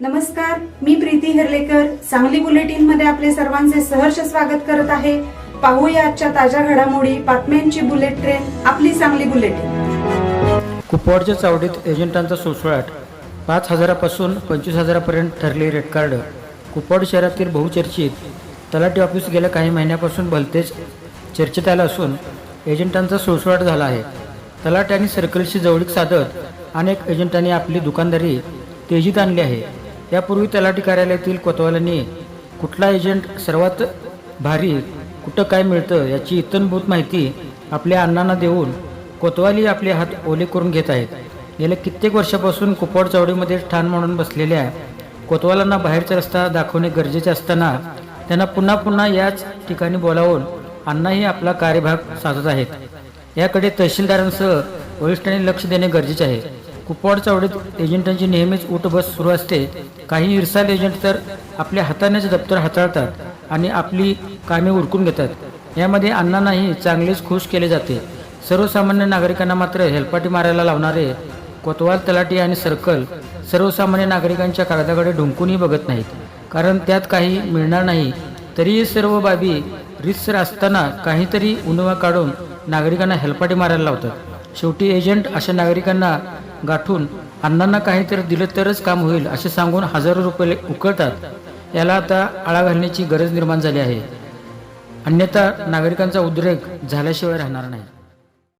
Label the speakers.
Speaker 1: नमस्कार मी प्रीती हिरलेकर. सांगली बुलेटिनमध्ये आपले सर्वांचे सहर्ष स्वागत करत आहे. पाहूया आजच्या ताज्या घडामोडी बातम्यांची बुलेट ट्रेन आपली सांगली बुलेटिन.
Speaker 2: कुपवाडच्या चावडीत एजंटांचा सुळसुळाट पाच हजारापासून पंचवीस हजारापर्यंत ठरले रेड कार्ड. कुपवाड शहरातील बहुचर्चित तलाठी ऑफिस गेल्या काही महिन्यापासून भलतेच चर्चेत आलं असून एजंटांचा सुळसुळाट झाला आहे. तलाठी आणि सर्कलशी जवळीक साधत अनेक एजंटांनी आपली दुकानदारी तेजीत आणली आहे. यापूर्वी तलाठी कार्यालयातील कोतवालांनी कुठला एजंट सर्वात भारी कुठं काय मिळतं याची इतनभूत माहिती आपल्या अण्णांना देऊन कोतवाली आपले हात ओले करून घेत आहेत. गेल्या कित्येक वर्षापासून कुपवाड चौडीमध्ये ठाण म्हणून बसलेल्या कोतवालांना बाहेरचा रस्ता दाखवणे गरजेचे असताना त्यांना पुन्हा पुन्हा याच ठिकाणी बोलावून अण्णाही आपला कार्यभाग साधत आहेत. याकडे तहसीलदारांसह वरिष्ठांनी लक्ष देणे गरजेचे आहे. कुपवाड चावडीत एजंटांची नेहमीच उठ बस सुरू असते. काही इरसाल एजंट तर आपल्या हातानेच दप्तर हाताळतात आणि आपली कामे उरकून घेतात. यामध्ये अण्णांनाही चांगलेच खुश केले जाते. सर्वसामान्य नागरिकांना मात्र हेलपाटी मारायला लावणारे कोतवाल तलाटी आणि सर्कल सर्वसामान्य नागरिकांच्या कागदाकडे ढुंकूनही बघत नाहीत. कारण त्यात काही मिळणार नाही. तरीही सर्व बाबी रितसर असताना काहीतरी उणवा काढून नागरिकांना हेलपाटी मारायला लावतात. शेवटी एजंट अशा नागरिकांना गाठून अण्णांना काहीतरी दिलं तरच काम होईल असे सांगून हजारो रुपये उकळतात. याला आता आळा घालण्याची गरज निर्माण झाली आहे. अन्यथा नागरिकांचा उद्रेक झाल्याशिवाय राहणार नाही.